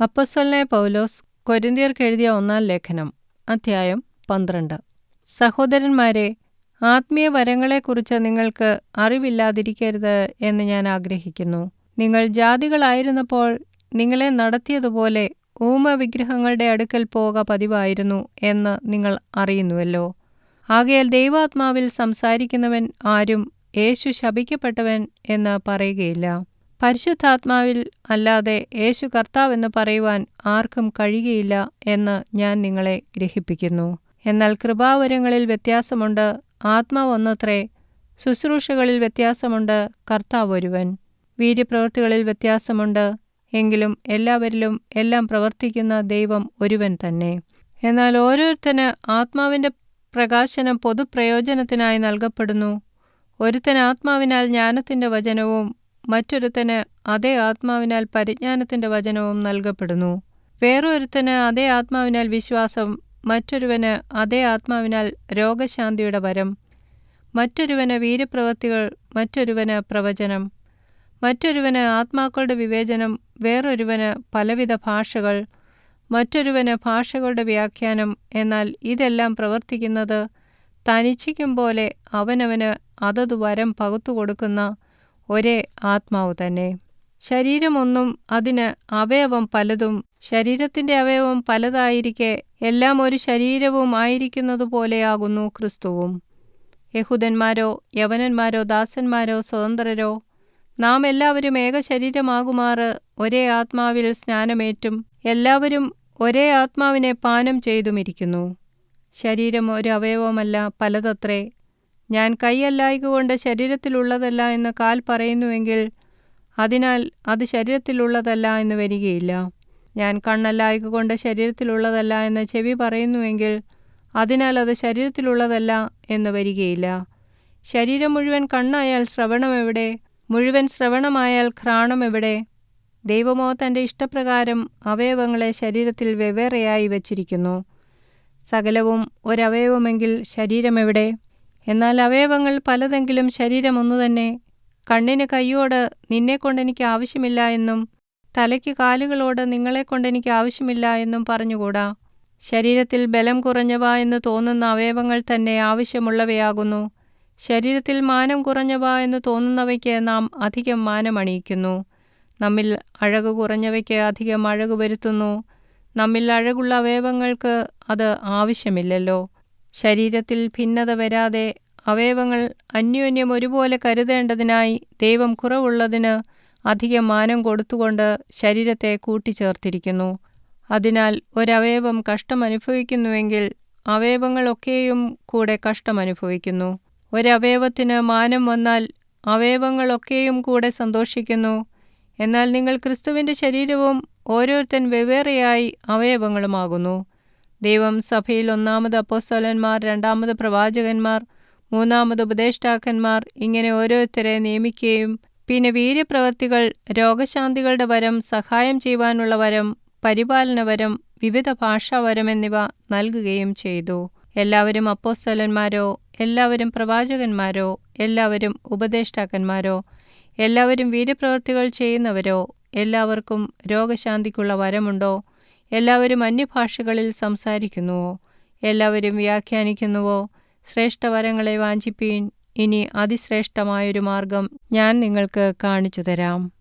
അപ്പസ്വലനായ പൗലോസ് കൊരിന്തിയർക്ക് എഴുതിയ ഒന്നാം ലേഖനം അധ്യായം പന്ത്രണ്ട്. സഹോദരന്മാരെ ആത്മീയ വരങ്ങളെക്കുറിച്ച് നിങ്ങൾക്ക് അറിവില്ലാതിരിക്കരുത് എന്ന് ഞാൻ ആഗ്രഹിക്കുന്നു. നിങ്ങൾ ജാതികളായിരുന്നപ്പോൾ നിങ്ങളെ നടത്തിയതുപോലെ ഊമ വിഗ്രഹങ്ങളുടെ അടുക്കൽ പോക പതിവായിരുന്നു എന്ന് നിങ്ങൾ അറിയുന്നുവല്ലോ. ആകയാൽ ദൈവാത്മാവിൽ സംസാരിക്കുന്നവൻ ആരും യേശു ശപിക്കപ്പെട്ടവൻ എന്ന് പറയുകയില്ല. പരിശുദ്ധാത്മാവിൽ അല്ലാതെ യേശു കർത്താവെന്ന് പറയുവാൻ ആർക്കും കഴിയുകയില്ല എന്ന് ഞാൻ നിങ്ങളെ ഗ്രഹിപ്പിക്കുന്നു. എന്നാൽ കൃപാവരങ്ങളിൽ വ്യത്യാസമുണ്ട് ആത്മാവ് ഒന്നത്രേ ശുശ്രൂഷകളിൽ വ്യത്യാസമുണ്ട് കർത്താവ് ഒരുവൻ. വീര്യപ്രവൃത്തികളിൽ വ്യത്യാസമുണ്ട് എങ്കിലും എല്ലാവരിലും എല്ലാം പ്രവർത്തിക്കുന്ന ദൈവം ഒരുവൻ തന്നെ. എന്നാൽ ഓരോരുത്തന് ആത്മാവിന്റെ പ്രകാശനം പൊതുപ്രയോജനത്തിനായി നൽകപ്പെടുന്നു. ഒരുത്തൻ ആത്മാവിനാൽ ജ്ഞാനത്തിന്റെ വചനവും മറ്റൊരുത്തന് അതേ ആത്മാവിനാൽ പരിജ്ഞാനത്തിന്റെ വചനവും നൽകപ്പെടുന്നു. വേറൊരുത്തന് അതേ ആത്മാവിനാൽ വിശ്വാസം മറ്റൊരുവന് അതേ ആത്മാവിനാൽ രോഗശാന്തിയുടെ വരം. മറ്റൊരുവന് വീര്യപ്രവൃത്തികൾ മറ്റൊരുവന് പ്രവചനം. മറ്റൊരുവന് ആത്മാക്കളുടെ വിവേചനം വേറൊരുവന് പലവിധ ഭാഷകൾ. മറ്റൊരുവന് ഭാഷകളുടെ വ്യാഖ്യാനം എന്നാൽ ഇതെല്ലാം പ്രവർത്തിക്കുന്നത് തനിച്ചിക്കും പോലെ അവനവന് അതത് വരം പകുത്തു കൊടുക്കുന്ന ഒരേ ആത്മാവ് തന്നെ. ശരീരമൊന്നും അതിന് അവയവം പലതും ശരീരത്തിന്റെ അവയവം പലതായിരിക്കെ എല്ലാം ഒരു ശരീരവും ആയിരിക്കുന്നതുപോലെയാകുന്നു ക്രിസ്തുവും. യഹൂദന്മാരോ യവനന്മാരോ ദാസന്മാരോ സ്വതന്ത്രരോ നാം എല്ലാവരും ഏക ശരീരമാകുമാറ് ഒരേ ആത്മാവിൽ സ്നാനമേറ്റും എല്ലാവരും ഒരേ ആത്മാവിനെ പാനം ചെയ്തുമിരിക്കുന്നു. ശരീരം ഒരു അവയവമല്ല പലതത്രേ. ഞാൻ കൈയല്ലായകൊണ്ട് ശരീരത്തിലുള്ളതല്ല എന്ന് കാൽ പറയുന്നുവെങ്കിൽ അതിനാൽ അത് ശരീരത്തിലുള്ളതല്ല എന്ന് വരികയില്ല. ഞാൻ കണ്ണല്ലായകൊണ്ട് ശരീരത്തിലുള്ളതല്ല എന്ന് ചെവി പറയുന്നുവെങ്കിൽ അതിനാൽ അത് ശരീരത്തിലുള്ളതല്ല എന്ന് വരികയില്ല. ശരീരം മുഴുവൻ കണ്ണായാൽ ശ്രവണം എവിടെ? മുഴുവൻ ശ്രവണമായാൽ ഘ്രാണം എവിടെ? ദൈവമോ തന്റെ ഇഷ്ടപ്രകാരം അവയവങ്ങളെ ശരീരത്തിൽ വെവ്വേറെയായി വച്ചിരിക്കുന്നു. സകലവും ഒരവയവമെങ്കിൽ ശരീരമെവിടെ എന്നാൽ അവയവങ്ങൾ പലതെങ്കിലും ശരീരം ഒന്നു തന്നെ. കണ്ണിന് കൈയോട് നിന്നെക്കൊണ്ടെനിക്ക് ആവശ്യമില്ല എന്നും തലയ്ക്ക് കാലുകളോട് നിങ്ങളെക്കൊണ്ടെനിക്ക് ആവശ്യമില്ല എന്നും പറഞ്ഞുകൂടാ. ശരീരത്തിൽ ബലം കുറഞ്ഞവ എന്ന് തോന്നുന്ന അവയവങ്ങൾ തന്നെ ആവശ്യമുള്ളവയാകുന്നു. ശരീരത്തിൽ മാനം കുറഞ്ഞവ എന്ന് തോന്നുന്നവയ്ക്ക് നാം അധികം മാനമണിയിക്കുന്നു നമ്മിൽ അഴക് കുറഞ്ഞവയ്ക്ക് അധികം അഴക് വരുത്തുന്നു. നമ്മിൽ അഴകുള്ള അവയവങ്ങൾക്ക് അത് ആവശ്യമില്ലല്ലോ. ശരീരത്തിൽ ഭിന്നത വരാതെ അവയവങ്ങൾ അന്യോന്യം ഒരുപോലെ കരുതേണ്ടതിനായി ദൈവം കുറവുള്ളതിന് അധികം മാനം കൊടുത്തുകൊണ്ട് ശരീരത്തെ കൂട്ടിച്ചേർത്തിരിക്കുന്നു. അതിനാൽ ഒരവയവം കഷ്ടമനുഭവിക്കുന്നുവെങ്കിൽ അവയവങ്ങളൊക്കെയും കൂടെ കഷ്ടമനുഭവിക്കുന്നു. ഒരവയവത്തിന് മാനം വന്നാൽ അവയവങ്ങളൊക്കെയും കൂടെ സന്തോഷിക്കുന്നു. എന്നാൽ നിങ്ങൾ ക്രിസ്തുവിന്റെ ശരീരവും ഓരോരുത്തൻ വെവ്വേറെയായി അവയവങ്ങളുമാകുന്നു. ദൈവം സഭയിൽ ഒന്നാമത് അപ്പോസ്തലന്മാർ രണ്ടാമത് പ്രവാചകന്മാർ മൂന്നാമത് ഉപദേഷ്ടാക്കന്മാർ ഇങ്ങനെ ഓരോരുത്തരെ നിയമിക്കുകയും പിന്നെ വീര്യപ്രവൃത്തികൾ രോഗശാന്തികളുടെ വരം സഹായം ചെയ്യുവാനുള്ള വരം പരിപാലനവരം വിവിധ ഭാഷാവരം എന്നിവ നൽകുകയും ചെയ്തു. എല്ലാവരും അപ്പോസ്തലന്മാരോ എല്ലാവരും പ്രവാചകന്മാരോ എല്ലാവരും ഉപദേഷ്ടാക്കന്മാരോ എല്ലാവരും വീര്യപ്രവൃത്തികൾ ചെയ്യുന്നവരോ എല്ലാവർക്കും രോഗശാന്തിക്കുള്ള വരമുണ്ടോ? എല്ലാവരും അന്യഭാഷകളിൽ സംസാരിക്കുന്നുവോ എല്ലാവരും വ്യാഖ്യാനിക്കുന്നുവോ? ശ്രേഷ്ഠവരങ്ങളെ വാഞ്ചിപ്പീൻ. ഇനി അതിശ്രേഷ്ഠമായൊരു മാർഗം ഞാൻ നിങ്ങൾക്ക് കാണിച്ചു തരാം